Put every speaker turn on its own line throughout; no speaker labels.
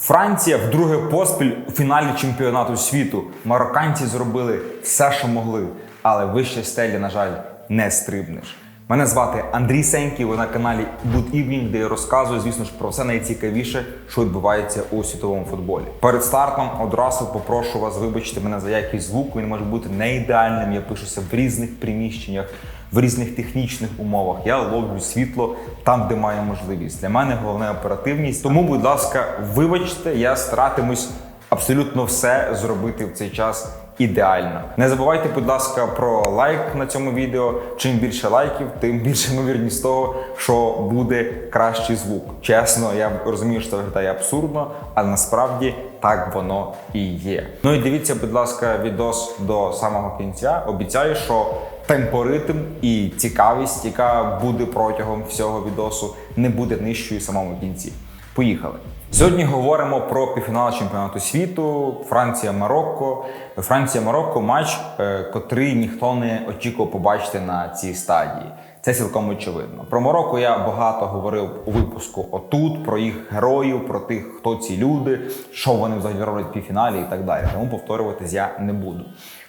Франція вдруге поспіль у фіналі чемпіонату світу. Марокканці зробили все, що могли, але вище стелі, на жаль, не стрибнеш. Мене звати Андрій Сенький. Ви на каналі Good Evening, де я розказую, звісно ж, про все найцікавіше, що відбувається у світовому футболі. Перед стартом одразу попрошу вас вибачити мене за якийсь звук. Він може бути не ідеальним. Я пишуся в різних приміщеннях, в різних технічних умовах. Я ловлю світло там, де маю можливість. Для мене головне оперативність. Тому, будь ласка, вибачте, я старатимусь абсолютно все зробити в цей час ідеально. Не забувайте, будь ласка, про лайк на цьому відео. Чим більше лайків, тим більше ймовірність того, що буде кращий звук. Чесно, я розумію, що це виглядає абсурдно, але насправді так воно і є. Ну і дивіться, будь ласка, відос до самого кінця. Обіцяю, що темпоритм і цікавість, яка буде протягом всього відосу, не буде нижчою самому кінці. Поїхали. Сьогодні говоримо про півфінал чемпіонату світу Франція-Марокко. Франція-Марокко матч, е, котрий ніхто не очікував побачити на цій стадії. Це цілком очевидно. Про Марокко я багато говорив у випуску отут, про їх героїв, про тих, хто ці люди, що вони взагалі роблять в півфіналі і так далі. Тому повторюватись я не буду.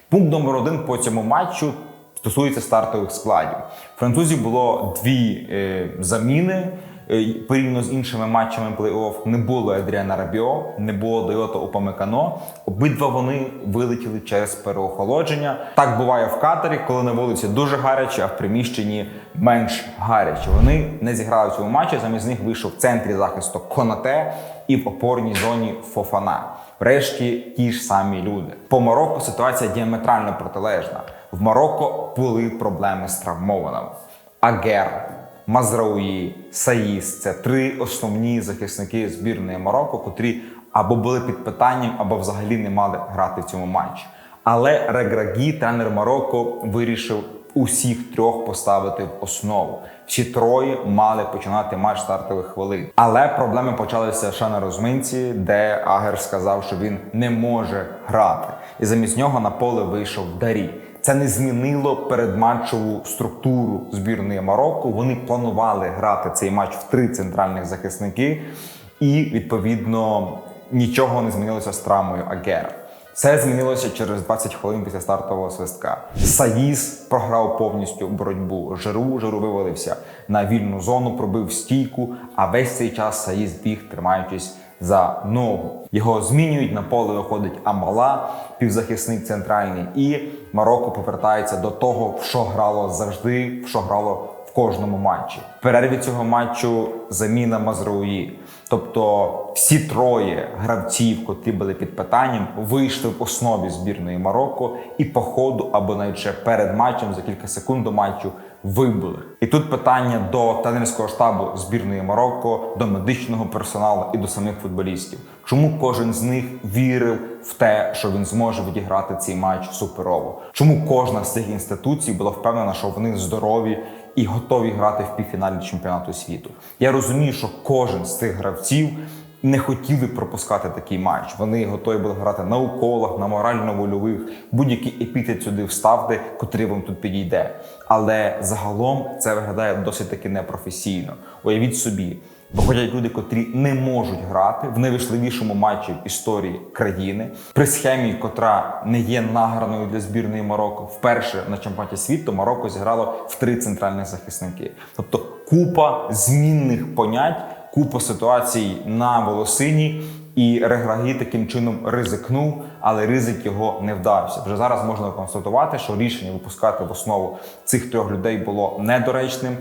Пункт номер один по цьому матчу стосується стартових складів. Французів було дві е, заміни. Е, Порівняно з іншими матчами плей-офф не було Адріана Рабіо, не було Дойота Упамекано. Обидва вони вилетіли через переохолодження. Так буває в катері, коли на вулиці дуже гаряче, а в приміщенні менш гаряче. Вони не зіграли в цьому матчі. Замість них вийшов в центрі захисту Конате і в опорній зоні Фофана. Врешті ті ж самі люди. По Марокко ситуація діаметрально протилежна. В Марокко були проблеми з травмованими. Агер, Мазрауї, Саїс це три основні захисники збірної Марокко, котрі або були під питанням, або взагалі не мали грати в цьому матчі. Але Реграгі, тренер Марокко, вирішив усіх трьох поставити в основу. Всі троє мали починати матч стартових хвилин. Але проблеми почалися ще на розминці, де Агер сказав, що він не може грати, і замість нього на поле вийшов Дарі. Це не змінило передматчову структуру збірної Марокко. Вони планували грати цей матч в три центральних захисники, і відповідно нічого не змінилося з травмою Агера. Це змінилося через 20 хвилин після стартового свистка. Саїс програв повністю боротьбу. Жиру Жиру вивалився на вільну зону, пробив стійку, а весь цей час Саїс біг, тримаючись за ногу. Його змінюють на поле. Виходить Амала, півзахисник центральний, і Марокко повертається до того, в що грало завжди, в що грало в кожному матчі. В перерві цього матчу заміна Мазрауї. Тобто всі троє гравців, котрі були під питанням, вийшли в основі збірної Марокко і по ходу або навіть ще перед матчем за кілька секунд до матчу вибули. І тут питання до тренерського штабу збірної Марокко, до медичного персоналу і до самих футболістів. Чому кожен з них вірив в те, що він зможе відіграти цей матч суперово? Чому кожна з цих інституцій була впевнена, що вони здорові і готові грати в півфіналі чемпіонату світу? Я розумію, що кожен з цих гравців не хотіли пропускати такий матч. Вони готові були грати на уколах, на морально-вольових, будь-який епітет сюди вставте, котрий вам тут підійде. Але загалом це виглядає досить таки непрофесійно. Уявіть собі. Виходять люди, котрі не можуть грати в найважливішому матчі в історії країни при схемі, котра не є награною для збірної Марокко. Вперше на чемпіонаті світу Марокко зіграло в три центральних захисники. Тобто купа змінних понять, купа ситуацій на волосині. І Реграгі таким чином ризикнув, але ризик його не вдався. Вже зараз можна констатувати, що рішення випускати в основу цих трьох людей було недоречним.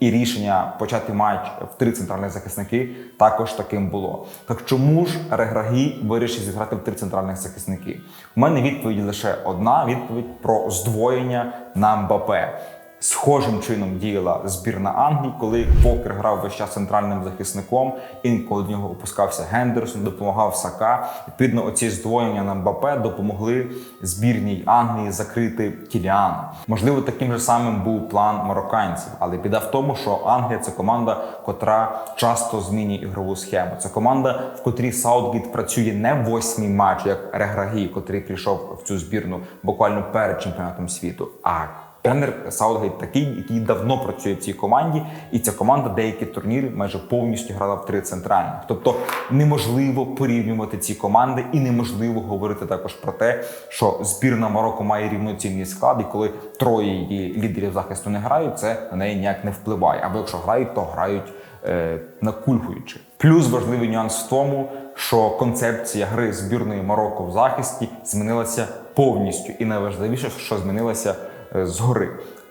І рішення почати матч в три центральних захисники також таким було. Так чому ж Реграгі вирішив зіграти в три центральних захисники? У мене відповідь лише одна: відповідь про здвоєння на Мбапе. Схожим чином діяла збірна Англії, коли Покер грав весь час центральним захисником, інколи до нього опускався Гендерсон, допомагав Сака. Відповідно, оці здвоєння на Мбапе допомогли збірній Англії закрити Кіліана. Можливо, таким же самим був план марокканців, але біда в тому, що Англія це команда, котра часто змінює ігрову схему. Це команда, в котрій Саутгейт працює не восьмий матч, як Реграгі, котрий прийшов в цю збірну буквально перед чемпіонатом світу, а Тренер Саутгейт такий, який давно працює в цій команді, і ця команда деякі турніри майже повністю грала в три центральних. Тобто неможливо порівнювати ці команди, і неможливо говорити також про те, що збірна Марокко має рівноцінний склад, і коли троє її лідерів захисту не грають, це на неї ніяк не впливає. Або якщо грають, то грають е, накульгуючи. Плюс важливий нюанс в тому, що концепція гри збірної Марокко в захисті змінилася повністю, і найважливіше, що змінилася згори.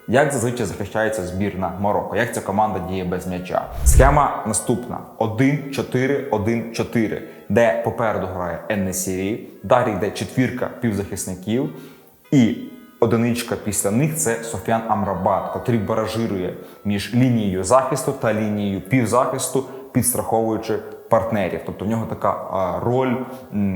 Як зазвичай захищається збірна Марокко? Як ця команда діє без м'яча? Схема наступна: 1-4-1-4, де попереду грає Еннесірі, далі йде четвірка півзахисників, і одиничка після них це Софіан Амрабат, котрий баражирує між лінією захисту та лінією півзахисту, підстраховуючи партнерів. Тобто в нього така роль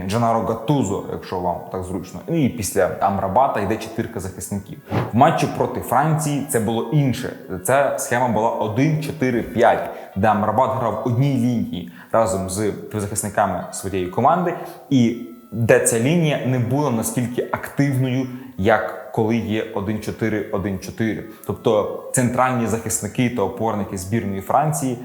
Джанаро Гатузо, якщо вам так зручно. І після Амрабата йде четвірка захисників. В матчі проти Франції це було інше. Ця схема була 1-4-5, де Амрабат грав одній лінії разом з захисниками своєї команди, і де ця лінія не була наскільки активною, як коли є 1-4-1-4. Тобто центральні захисники та опорники збірної Франції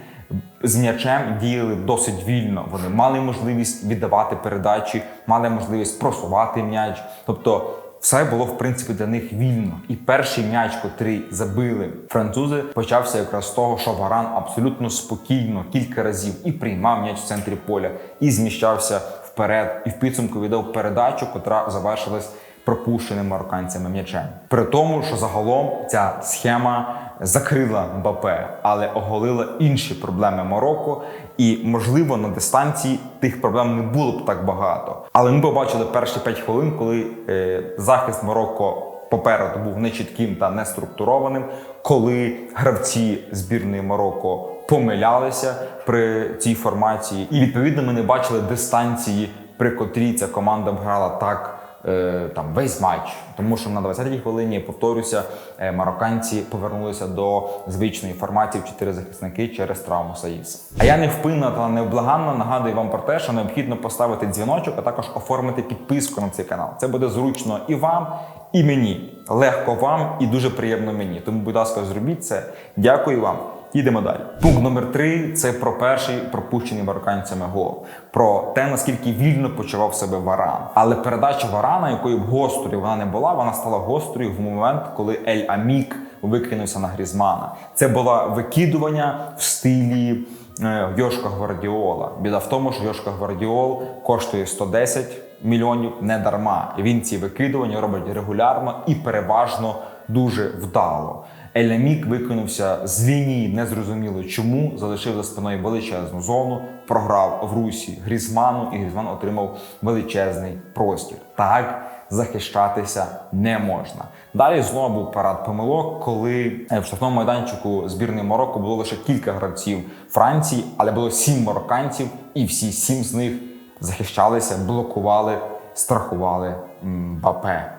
з м'ячем діяли досить вільно. Вони мали можливість віддавати передачі, мали можливість просувати м'яч. Тобто, все було в принципі для них вільно. І перший м'яч, котрий забили французи, почався якраз з того, що Варан абсолютно спокійно кілька разів і приймав м'яч в центрі поля, і зміщався вперед, і в підсумку віддав передачу, котра завершилась пропущеним марокканцями м'ячем. При тому, що загалом ця схема закрила Мбапе, але оголила інші проблеми Марокко. І можливо на дистанції тих проблем не було б так багато. Але ми побачили перші 5 хвилин, коли е, захист Марокко попереду був нечітким та неструктурованим, коли гравці збірної Марокко помилялися при цій формації, і відповідно ми не бачили дистанції, при котрій ця команда грала так. Е, Там весь матч, тому що на 20-й хвилині повторюся, е, марокканці повернулися до звичної формації в чотири захисники через травму Саїса. А я невпинно та невблаганно нагадую вам про те, що необхідно поставити дзвіночок, а також оформити підписку на цей канал. Це буде зручно і вам, і мені. Легко вам і дуже приємно мені. Тому, будь ласка, зробіть це. Дякую вам. Їдемо далі. Пункт номер три це про перший пропущений марокканцями гол. Про те, наскільки вільно почував себе Варан. Але передача Варана, якою б гострою вона не була, вона стала гострою в момент, коли Ель Амік викинувся на Грізмана. Це було викидування в стилі е, Йошка Гвардіола. Біда в тому, що Йошка Гвардіол коштує 110 мільйонів не дарма. І він ці викидування робить регулярно і переважно дуже вдало. Елямік виконався з лінії, незрозуміло чому, залишив за спиною величезну зону, програв в русі Грізману, і Грізман отримав величезний простір. Так захищатися не можна. Далі знову був парад помилок, коли е, в штрафному майданчику збірної Марокко було лише кілька гравців Франції, але було сім марокканців, і всі сім з них захищалися, блокували, страхували Мбапе.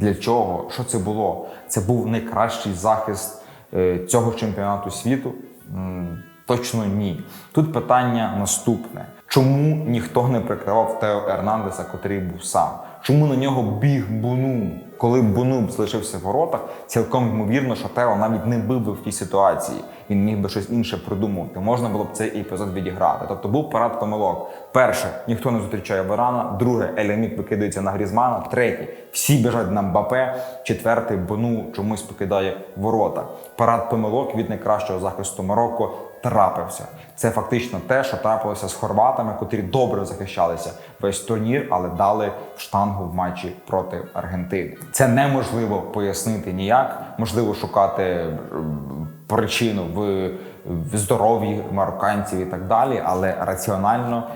Для чого? Що це було? Це був найкращий захист е, цього чемпіонату світу? Точно ні. Тут питання наступне: чому ніхто не прикривав Тео Ернандеса, котрий був сам? Чому на нього біг Буну? Коли Буну залишився в воротах, цілком ймовірно, що Тео навіть не бив би в тій ситуації. Він міг би щось інше придумати. Можна було б цей епізод відіграти. Тобто був парад помилок. Перше, ніхто не зустрічає Варана. Друге, Елямік викидається на Грізмана. Третє, всі біжать на Мбапе. Четвертий, Бону чомусь покидає ворота. Парад помилок від найкращого захисту Марокко трапився. Це фактично те, що трапилося з хорватами, котрі добре захищалися весь турнір, але дали штангу в матчі проти Аргентини. Це неможливо пояснити ніяк. Можливо шукати причину в, в здоров'ї марокканців і так далі, але раціонально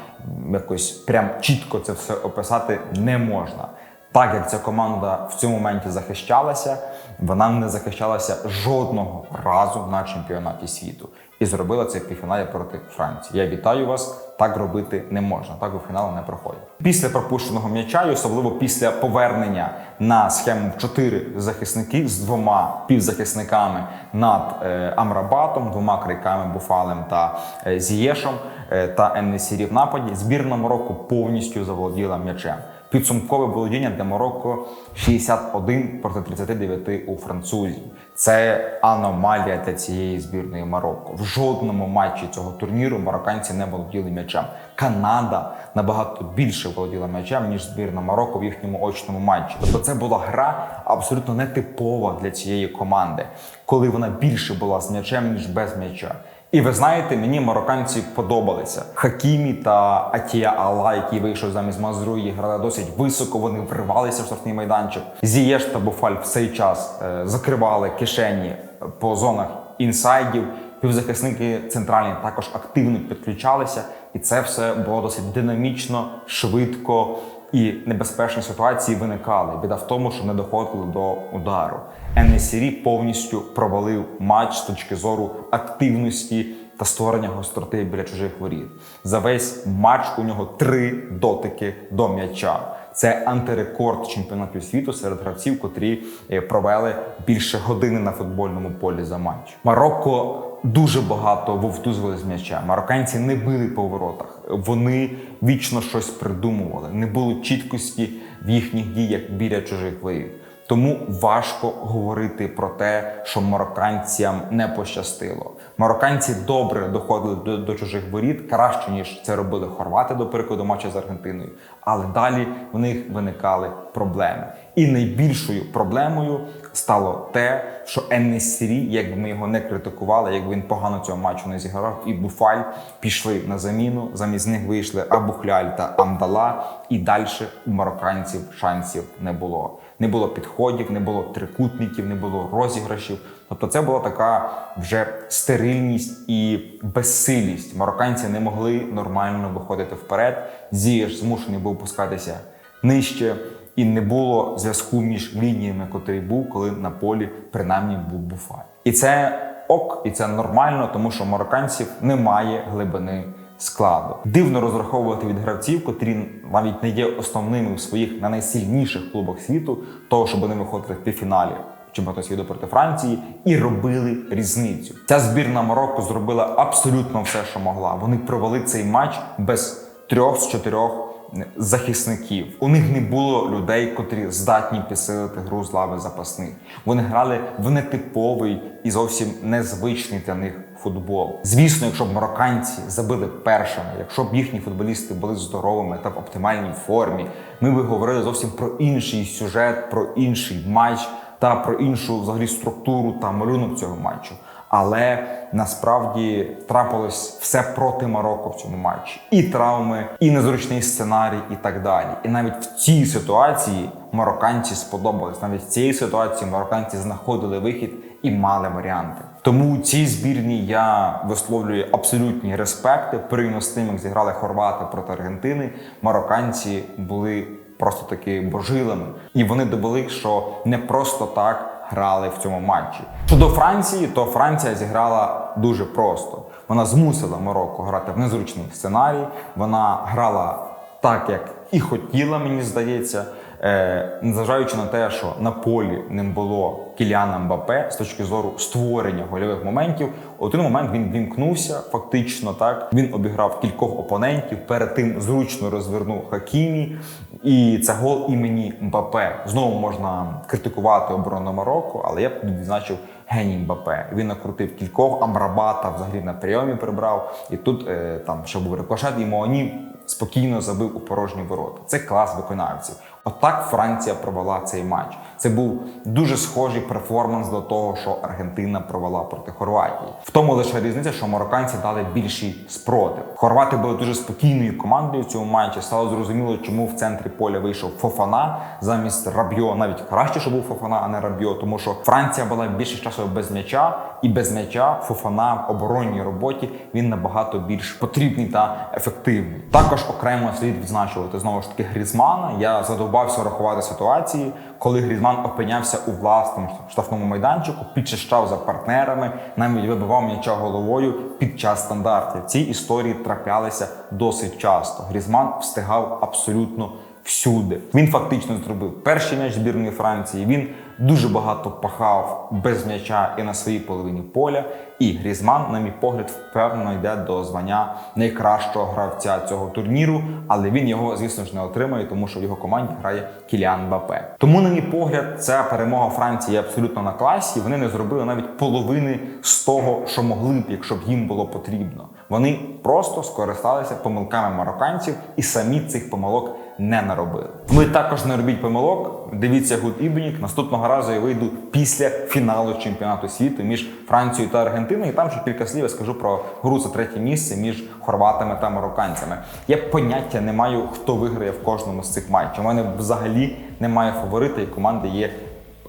якось прям чітко це все описати не можна. Так як ця команда в цьому моменті захищалася, вона не захищалася жодного разу на чемпіонаті світу і зробила це в півфіналі проти Франції. Я вітаю вас. Так робити не можна. Так у фінал не проходить. Після пропущеного м'яча, і особливо після повернення на схему чотири захисники з двома півзахисниками над е, Амрабатом, двома криками Буфалем та е, Зієшом е, та Еннесірі в нападі. Збірна Марокко повністю заволоділа м'ячем. Підсумкове володіння для Марокко 61 проти 39 у французів. Це аномалія для цієї збірної Марокко. В жодному матчі цього турніру марокканці не володіли м'ячем. Канада набагато більше володіла м'ячем ніж збірна Марокко в їхньому очному матчі. Тобто це була гра абсолютно нетипова для цієї команди, коли вона більше була з м'ячем ніж без м'яча. І ви знаєте, мені марокканці подобалися. Хакімі та Атія Алла, який вийшов замість Мазруї, грали досить високо. Вони вривалися в штрафний майданчик. Зієш та Буфаль в цей час е, закривали кишені по зонах інсайдів. Півзахисники центральні також активно підключалися, і це все було досить динамічно, швидко і небезпечні ситуації виникали. Біда в тому, що не доходили до удару. Енесірі повністю провалив матч з точки зору активності та створення гостроти біля чужих воріт. За весь матч у нього три дотики до м'яча. Це антирекорд чемпіонату світу серед гравців, котрі е, провели більше години на футбольному полі за матч. Марокко дуже багато вовтузили з м'яча. Марокканці не били по воротах. Вони вічно щось придумували. Не було чіткості в їхніх діях біля чужих воріт. Тому важко говорити про те, що марокканцям не пощастило. Марокканці добре доходили до, до чужих воріт, краще ніж це робили хорвати до прикладу матча з Аргентиною. Але далі в них виникали проблеми. І найбільшою проблемою стало те, що Еннесірі, як би ми його не критикували, як він погано цього матчу не зіграв, і Буфаль пішли на заміну. Замість них вийшли Абухляль та Амдала, і далі у марокканців шансів не було. Не було підходів, не було трикутників, не було розіграшів. Тобто, це була така вже стерильність і безсилість. Марокканці не могли нормально виходити вперед. Зієш змушений був пускатися нижче, і не було зв'язку між лініями, котрий був, коли на полі принаймні був буфаль. І це ок, і це нормально, тому що марокканців немає глибини складу. Дивно розраховувати від гравців, котрі навіть не є основними в своїх на найсильніших клубах світу, того, щоб вони виходили в півфіналі чемпіонату світу проти Франції, і робили різницю. Ця збірна Марокко зробила абсолютно все, що могла. Вони провели цей матч без трьох з чотирьох захисників. У них не було людей, котрі здатні підсилити гру з лави запасних. Вони грали в нетиповий і зовсім незвичний для них футбол. Звісно, якщо б марокканці забили першими, якщо б їхні футболісти були здоровими та в оптимальній формі, ми би говорили зовсім про інший сюжет, про інший матч та про іншу взагалі структуру та малюнок цього матчу. Але насправді трапилось все проти Марокко в цьому матчі: і травми, і незручний сценарій, і так далі. І навіть в цій ситуації марокканці сподобались. Навіть в цій ситуації марокканці знаходили вихід і мали варіанти. Тому цій збірні я висловлюю абсолютні респекти. Порівняно з тим, як зіграли хорвати проти Аргентини, марокканці були просто таки божилами, і вони довели, що не просто так грали в цьому матчі. Щодо Франції, то Франція зіграла дуже просто. Вона змусила Марокко грати в незручний сценарій. Вона грала так, як і хотіла, мені здається. Е, незважаючи на те, що на полі ним було Кіліана Мбапе з точки зору створення гольових моментів, один момент він вімкнувся фактично. Так він обіграв кількох опонентів. Перед тим зручно розвернув Хакімі, і це гол імені Мбапе. Знову можна критикувати оборону Марокко, але я б відзначив геній Мбапе. Він накрутив кількох Амрабата взагалі на прийомі прибрав. І тут е, там ще був рикошет, і Моані спокійно забив у порожні ворота. Це клас виконавців. Отак Франція провела цей матч. Це був дуже схожий перформанс до того, що Аргентина провела проти Хорватії. В тому лише різниця, що марокканці дали більший спротив. Хорвати були дуже спокійною командою в цьому матчі. Стало зрозуміло, чому в центрі поля вийшов Фофана замість Рабьо. Навіть краще, що був Фофана, а не Рабьо, тому що Франція була більше часу без м'яча, і без м'яча Фофана в оборонній роботі він набагато більш потрібний та ефективний. Також окремо слід відзначувати знову ж таки Грізмана. Я задовбався рахувати ситуації, коли Грізман опинявся у власному штрафному майданчику, підчищав за партнерами, навіть вибивав м'яча головою під час стандартів. Ці історії траплялися досить часто. Грізман встигав абсолютно всюди. Він фактично зробив перший м'яч збірної Франції. Він дуже багато пахав без м'яча і на своїй половині поля. І Грізман, на мій погляд, впевнено йде до звання найкращого гравця цього турніру, але він його, звісно ж, не отримає, тому що в його команді грає Кіліан Бапе. Тому, на мій погляд, ця перемога Франції абсолютно на класі. Вони не зробили навіть половини з того, що могли б, якщо б їм було потрібно. Вони просто скористалися помилками марокканців і самі цих помилок не наробили. Ви також не робіть помилок. Дивіться Good Evening. Наступного разу я вийду після фіналу чемпіонату світу між Францією та Аргентиною. І там ще кілька слів я скажу про гру за третє місце між хорватами та марокканцями. Я поняття не маю, хто виграє в кожному з цих матчів. У мене взагалі немає фаворита, і команди є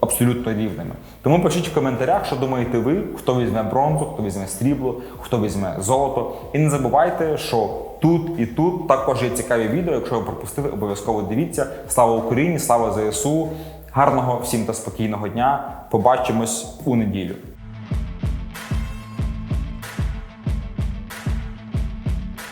абсолютно рівними. Тому пишіть в коментарях, що думаєте ви, хто візьме бронзу, хто візьме срібло, хто візьме золото. І не забувайте, що тут і тут також є цікаві відео. Якщо ви пропустили, обов'язково дивіться. Слава Україні, слава ЗСУ. Гарного всім та спокійного дня. Побачимось у неділю.